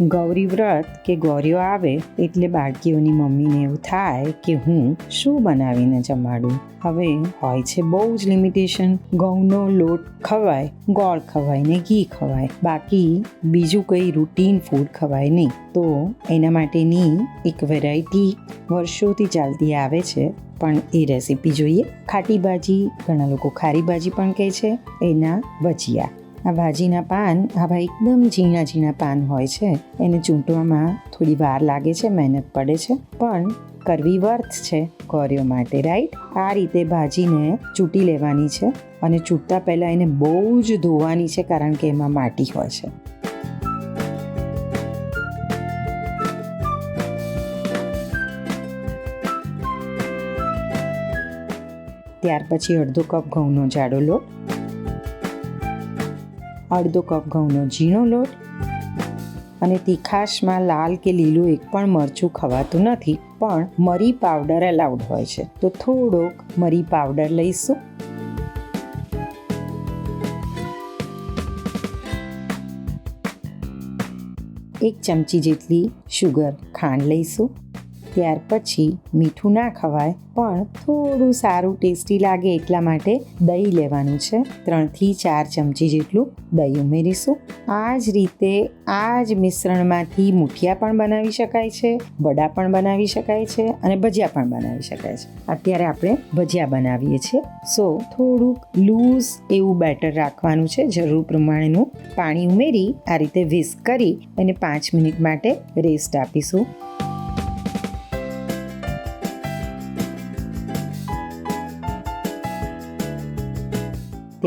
ગૌરી વ્રત કે ગૌરીઓ આવે એટલે બાળકીઓની મમ્મીને એવું થાય કે હું શું બનાવીને જમાડું. હવે હોય છે બહુ જ લિમિટેશન ઘઉંનો લોટ ખવાય, ગોળ ખવાય ને ઘી ખવાય. બાકી બીજું કંઈ રૂટીન ફૂડ ખવાય નહીં. તો એના માટેની એક વેરાયટી વર્ષોથી ચાલતી આવે છે. પણ એ રેસીપી જોઈએ. ખાટી ભાજી, ઘણા લોકો ખારી ભાજી પણ કહે છે. એના ભજીયા. આ ભાજીના પાન આવા એકદમ ઝીણા ઝીણા પાન હોય છે. એને ચૂંટવામાં થોડી વાર લાગે છે, મહેનત પડે છે, પણ કરવી વર્થ છે કોરિયો માટે રાઈટ આ રીતે ભાજીને ચૂંટી લેવાની છે અને ચૂંટતા પહેલાં એને બહુ જ ધોવાની છે, કારણ કે એમાં માટી હોય છે. ત્યાર પછી અડધો કપ ઘઉંનો જાડો લોટ અડધો કપ ઘઉંનો ઝીણો લોટ અને તીખાશમાં લાલ કે લીલું એક પણ મરચું ખવાતું નથી, પણ મરી પાવડર અલાઉડ હોય છે. તો થોડોક મરી પાવડર લઈશું. એક ચમચી જેટલી શુગર ખાંડ લઈશું. ત્યાર પછી મીઠું ના ખવાય, પણ થોડું સારું ટેસ્ટી લાગે એટલા માટે દહીં લેવાનું છે. ત્રણથી ચાર ચમચી જેટલું દહીં ઉમેરીશું. આ જ રીતે આ જ મિશ્રણમાંથી મુઠિયા પણ બનાવી શકાય છે, વડા પણ બનાવી શકાય છે અને ભજીયા પણ બનાવી શકાય છે. અત્યારે આપણે ભજીયા બનાવીએ છીએ. સો, થોડુંક લૂઝ એવું બેટર રાખવાનું છે. જરૂર પ્રમાણેનું પાણી ઉમેરી આ રીતે વિસ્ક કરી અને પાંચ મિનિટ માટે રેસ્ટ આપીશું.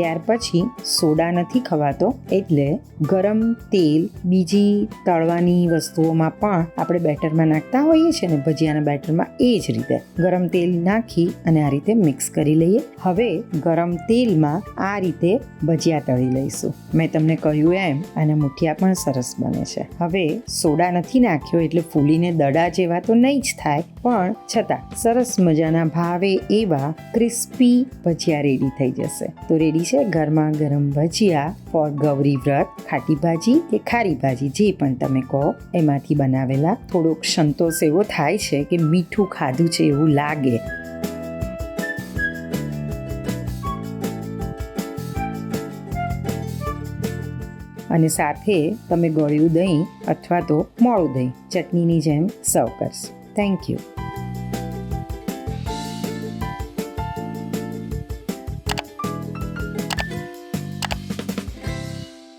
ત્યાર પછી સોડા નથી ખવાતો એટલે ગરમ તેલ બીજી તળવાની વસ્તુઓમાં પણ આપણે બેટરમાં નાખતા હોઈએ છીએ ને ભજીયાના બેટરમાં એ જ રીતે. ગરમ તેલ નાખી અને આ રીતે મિક્સ કરી લઈએ. હવે ગરમ તેલમાં આ રીતે ભજીયા તળી લઈશું. મેં તમને કહ્યું એમ અને મુઠિયા પણ સરસ બને છે. હવે સોડા નથી નાખ્યો એટલે ફૂલીને દડા જેવા તો નહીં જ થાય, પણ છતાં સરસ મજાના ભાવે એવા ક્રિસ્પી ભજીયા રેડી થઈ જશે. તો રેડી છે ગરમા ગરમ ભજીયા ફોર ગૌરી વ્રત, ખાટી ભાજી કે ખારી ભાજી, જે પણ તમે કહો, એમાંથી બનાવેલા થોડોક સંતોષ એવો થાય છે કે મીઠું ખાધું છે એવું લાગે. અને સાથે તમે ગળ્યું દહીં અથવા તો મોળું દહીં ચટણીની જેમ સર્વ કરશો. Thank you